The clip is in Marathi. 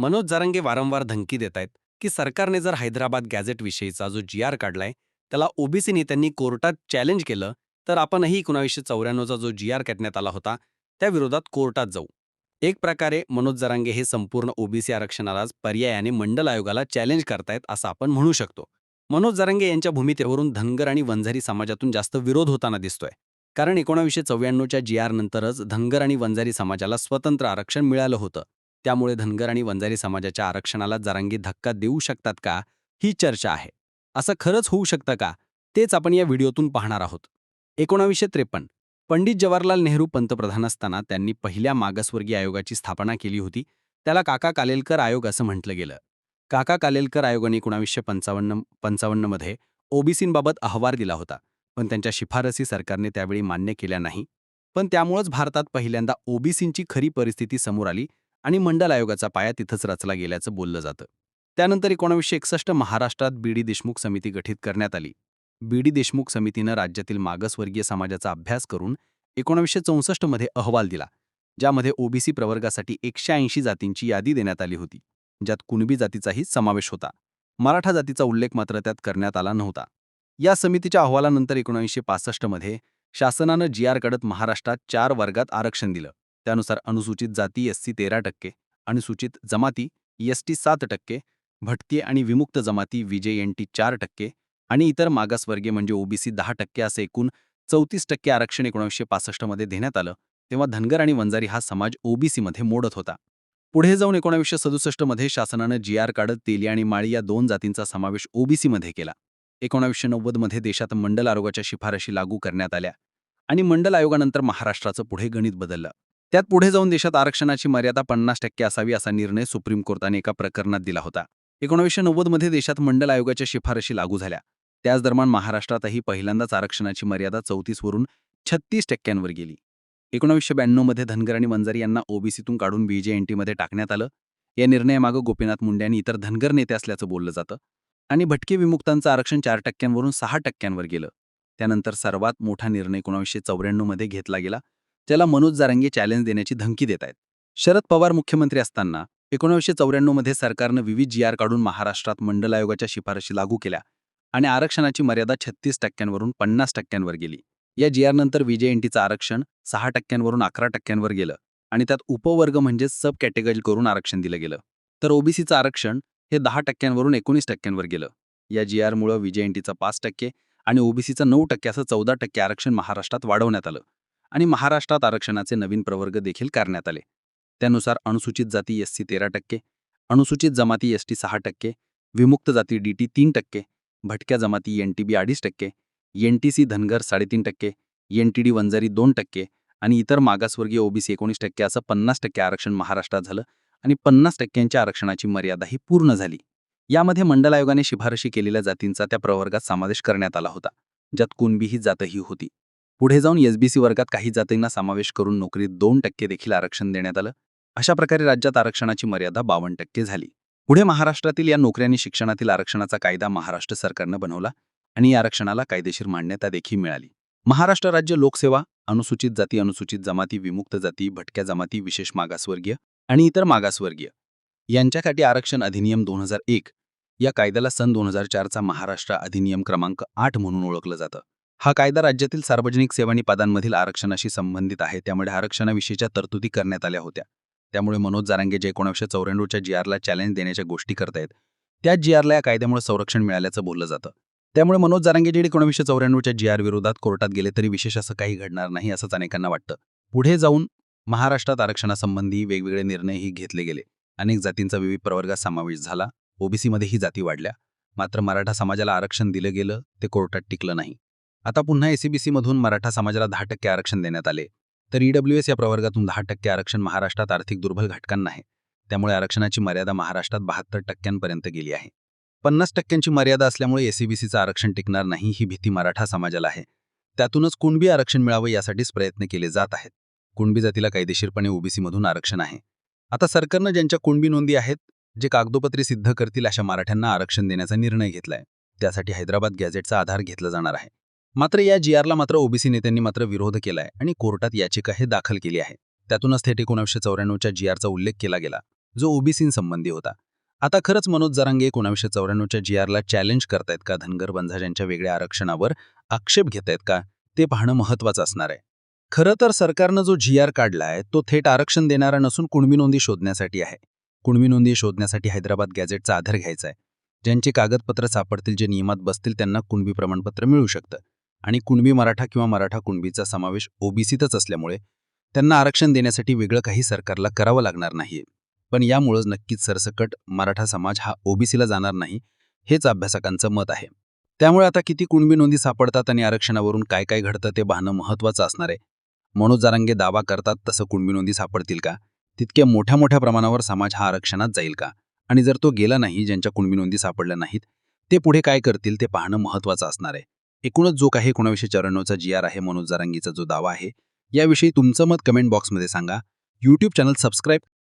मनोज जरांगे वारंवार धमकी देत आहेत की सरकारने जर हैदराबाद गॅझेटविषयीचा जो जी आर काढलाय त्याला ओबीसी नेत्यांनी कोर्टात चॅलेंज केलं तर आपणही एकोणावीसशे चौऱ्याण्णवचा जो जी आर काढण्यात आला होता त्या विरोधात कोर्टात जाऊ. एक प्रकारे मनोज जरांगे हे संपूर्ण ओबीसी आरक्षणालाच पर्यायाने मंडल आयोगाला चॅलेंज करतायत असं आपण म्हणू शकतो. मनोज जरांगे यांच्या भूमिकेवरून धनगर आणि वंजारी समाजातून जास्त विरोध होताना दिसतोय. कारण एकोणावीसशे चौऱ्याण्णवच्या जी आर नंतरच धनगर आणि वंजारी समाजाला स्वतंत्र आरक्षण मिळालं होतं. त्यामुळे धनगर आणि वंजारी समाजाच्या आरक्षणाला जरांगी धक्का देऊ शकतात का ही चर्चा आहे. असं खरंच होऊ शकतं का तेच आपण या व्हिडिओतून पाहणार आहोत. एकोणावीसशे त्रेपन्न पंडित जवाहरलाल नेहरू पंतप्रधान असताना त्यांनी पहिल्या मागासवर्गीय आयोगाची स्थापना केली होती. त्याला काका कालेलकर आयोग असं म्हटलं गेलं. काका कालेलकर आयोगाने एकोणावीसशे पंचावन्न पंचावन्नमध्ये ओबीसींबाबत अहवाल दिला होता पण त्यांच्या शिफारसी सरकारने त्यावेळी मान्य केल्या नाही. पण त्यामुळंच भारतात पहिल्यांदा ओबीसींची खरी परिस्थिती समोर आली. आणि मंडल आयोगाचा पाया तिथंच रचला गेल्याचं बोललं जातं. त्यानंतर एकोणावीसशे एकसष्ट महाराष्ट्रात बीडी देशमुख समिती गठीत करण्यात आली. बीडी देशमुख समितीनं राज्यातील मागासवर्गीय समाजाचा अभ्यास करून एकोणावीसशे चौसष्टमध्ये अहवाल दिला ज्यामध्ये ओबीसी प्रवर्गासाठी एकशे ऐंशी जातींची यादी देण्यात आली होती ज्यात कुणबी जातीचाही समावेश होता. मराठा जातीचा उल्लेख मात्र त्यात करण्यात आला नव्हता. या समितीच्या अहवालानंतर एकोणीसशे पासष्टमध्ये शासनानं जी आर कडत महाराष्ट्रात चार वर्गात आरक्षण दिलं. त्यानुसार अनुसूचित जाती एस सी तेरा टक्के अनुसूचित जमाती एस टी सात टक्के भटके आणि विमुक्त जमाती विजय एन टी चार टक्के आणि इतर मागासवर्गीय म्हणजे ओबीसी दहा टक्के असे एकूण चौतीस टक्के आरक्षण एकोणीसशे पासष्टमध्ये देण्यात आलं तेव्हा धनगर आणि वंजारी हा समाज ओबीसीमध्ये मोडत होता. पुढे जाऊन एकोणावीसशे सदुसष्टमध्ये शासनानं जी आर काढत तेली आणि माळी या दोन जातींचा समावेश ओबीसीमध्ये केला. एकोणावीसशे नव्वदमध्ये देशात मंडल आयोगाच्या शिफारशी लागू करण्यात आल्या आणि मंडल आयोगानंतर महाराष्ट्राचं पुढे गणित बदललं. त्यात पुढे जाऊन देशात आरक्षणाची मर्यादा पन्नास टक्के असावी असा निर्णय सुप्रीम कोर्टाने एका प्रकरणात दिला होता. एकोणीसशे नव्वदमध्ये देशात मंडल आयोगाच्या शिफारशी लागू झाल्या. त्याच दरम्यान महाराष्ट्रातही पहिल्यांदाच आरक्षणाची मर्यादा चौतीसवरून छत्तीस टक्क्यांवर गेली. एकोणीसशे ब्याण्णवमध्ये धनगर आणि वंजारी यांना ओबीसीतून काढून बीजेएनटीमध्ये टाकण्यात आलं. या निर्णयामागं गोपीनाथ मुंडे आणि इतर धनगर नेते असल्याचं बोललं जातं. आणि भटके विमुक्तांचं आरक्षण चार टक्क्यांवरून सहा टक्क्यांवर गेलं. त्यानंतर सर्वात मोठा निर्णय एकोणीसशे चौऱ्याण्णवमध्ये घेतला गेला. त्याला मनोज जारंगे चॅलेंज देण्याची धमकी देत आहेत. शरद पवार मुख्यमंत्री असताना एकोणीसशे चौऱ्याण्णवमध्ये सरकारनं विविध जी आर काढून महाराष्ट्रात मंडल आयोगाच्या शिफारशी लागू केल्या आणि आरक्षणाची मर्यादा छत्तीस टक्क्यांवरून पन्नास टक्क्यांवर गेली. या जी आरनंतर विजेएनटीचं आरक्षण सहा टक्क्यांवरून अकरा टक्क्यांवर गेलं आणि त्यात उपवर्ग म्हणजेच सब कॅटेगरी करून आरक्षण दिलं गेलं. तर ओबीसीचं आरक्षण हे दहा टक्क्यांवरून एकोणीस टक्क्यांवर गेलं. या जी आरमुळं विजेएनटीचं पाच टक्के आणि ओबीसीचं नऊ टक्के असं चौदा टक्के आरक्षण महाराष्ट्रात वाढवण्यात आलं. आणि महाराष्ट्रात आरक्षणाचे नवीन प्रवर्ग देखील करण्यात आले. त्यानुसार अनुसूचित जाती एस सी तेरा टक्के अनुसूचित जमाती एस टी सहा टक्के विमुक्त जाती डी टी तीन टक्के भटक्या जमाती एन टी बी अडीच टक्के एन टी सी धनगर साडेतीन टक्के एन टी डी वंजारी दोन टक्के आणि इतर मागासवर्गीय ओबीसी एकोणीस टक्के असं पन्नास टक्के आरक्षण महाराष्ट्रात झालं आणि पन्नास टक्क्यांच्या आरक्षणाची मर्यादाही पूर्ण झाली. यामध्ये मंडल आयोगाने शिफारशी केलेल्या जातींचा त्या प्रवर्गात समावेश करण्यात आला होता ज्यात कुणबीही जातही होती. पुढे जाऊन एसबीसी वर्गात काही जातींना समावेश करून नोकरीत दोन टक्के देखील आरक्षण देण्यात आलं. अशा प्रकारे राज्यात आरक्षणाची मर्यादा बावन्न टक्के झाली. पुढे महाराष्ट्रातील या नोकऱ्यांनी शिक्षणातील आरक्षणाचा कायदा महाराष्ट्र सरकारनं बनवला आणि या आरक्षणाला कायदेशीर मान्यता देखील मिळाली. महाराष्ट्र राज्य लोकसेवा अनुसूचित जाती अनुसूचित जमाती विमुक्त जाती भटक्या जमाती विशेष मागासवर्गीय आणि इतर मागासवर्गीय यांच्यासाठी आरक्षण अधिनियम दोन हजार एक या कायद्याला सन दोन हजार चारचा महाराष्ट्र अधिनियम क्रमांक आठ म्हणून ओळखलं जातं. हा कायदा राज्यातील सार्वजनिक सेवानी पदांमधील आरक्षणाशी संबंधित आहे. त्यामुळे आरक्षणाविषयीच्या तरतुदी करण्यात आल्या होत्या. त्यामुळे मनोज जारांगे जे एकोणीसशे चौऱ्याण्णवच्या जी आरला चॅलेंज देण्याच्या गोष्टी करतायत त्याच जी आरला या कायद्यामुळे संरक्षण मिळाल्याचं बोललं जातं. त्यामुळे मनोज जारांगे जे एकोणीसशे चौऱ्याण्णवच्या जी आर विरोधात कोर्टात गेले तरी विशेष असं काही घडणार नाही असंच अनेकांना वाटतं. पुढे जाऊन महाराष्ट्रात आरक्षणासंबंधी वेगवेगळे निर्णयही घेतले गेले. अनेक जातींचा विविध प्रवर्गात समावेश झाला. ओबीसीमध्येही जाती वाढल्या. मात्र मराठा समाजाला आरक्षण दिलं गेलं ते कोर्टात टिकलं नाही. आता पुन्हा एसीबीसीमधून मराठा समाजाला दहा टक्के आरक्षण देण्यात आले. तर ईडब्ल्यू एस या प्रवर्गातून दहा टक्के आरक्षण महाराष्ट्रात आर्थिक दुर्बल घटकांना आहे. त्यामुळे आरक्षणाची मर्यादा महाराष्ट्रात बहात्तर टक्क्यांपर्यंत गेली आहे. पन्नास टक्क्यांची मर्यादा असल्यामुळे एसीबीसीचं आरक्षण टिकणार नाही ही भीती मराठा समाजाला आहे. त्यातूनच कुणबी आरक्षण मिळावं यासाठीच प्रयत्न केले जात आहेत. कुणबी जातीला कायदेशीरपणे ओबीसीमधून आरक्षण आहे. आता सरकारनं ज्यांच्या कुणबी नोंदी आहेत जे कागदोपत्री सिद्ध करतील अशा मराठ्यांना आरक्षण देण्याचा निर्णय घेतलाय. त्यासाठी हैदराबाद गॅझेटचा आधार घेतला जाणार आहे. मात्र या जी आरला मात्र ओबीसी नेत्यांनी मात्र विरोध केलाय आणि कोर्टात याचिका हे दाखल केली आहे. त्यातूनच थेट एकोणीसशे चौऱ्याण्णवच्या जी आरचा उल्लेख केला गेला जो ओबीसींसंबंधी होता. आता खरंच मनोज जरांगे एकोणावीसशे चौऱ्याण्णवच्या जी आरला चॅलेंज करतायत का? धनगर बंजाऱ्यांच्या वेगळ्या आरक्षणावर आक्षेप घेतायत का? ते पाहणं महत्वाचं असणार आहे. खरं तर सरकारनं जो जी आर काढलाय तो थेट आरक्षण देणारा नसून कुणबी नोंदी शोधण्यासाठी आहे. कुणबी नोंदी शोधण्यासाठी हैदराबाद गॅझेटचा आधार घ्यायचा आहे ज्यांची कागदपत्र सापडतील जे नियमात बसतील त्यांना कुणबी प्रमाणपत्र मिळू शकतं. आणि कुणबी मराठा किंवा मराठा कुणबीचा समावेश ओबीसीतच असल्यामुळे त्यांना आरक्षण देण्यासाठी वेगळं काही सरकारला करावं लागणार नाहीये. पण यामुळंच नक्कीच सरसकट मराठा समाज हा ओबीसीला जाणार नाही हेच अभ्यासकांचं मत आहे. त्यामुळे आता किती कुणबी नोंदी सापडतात आणि आरक्षणावरून काय काय घडतं ते पाहणं महत्त्वाचं असणार आहे. मनोज जारांगे दावा करतात तसं कुणबी नोंदी सापडतील का? तितक्या मोठ्या मोठ्या प्रमाणावर समाज हा आरक्षणात जाईल का? आणि जर तो गेला नाही ज्यांच्या कुणबी नोंदी सापडल्या नाहीत ते पुढे काय करतील ते पाहणं महत्त्वाचं असणार आहे. एकूणच जो काही एकोणावीसशे चौऱ्याण्णवचा जी आर आहे मनोज जारांगीचा जो दावा आहे याविषयी तुमचं मत कमेंट बॉक्समध्ये सांगा. YouTube channel subscribe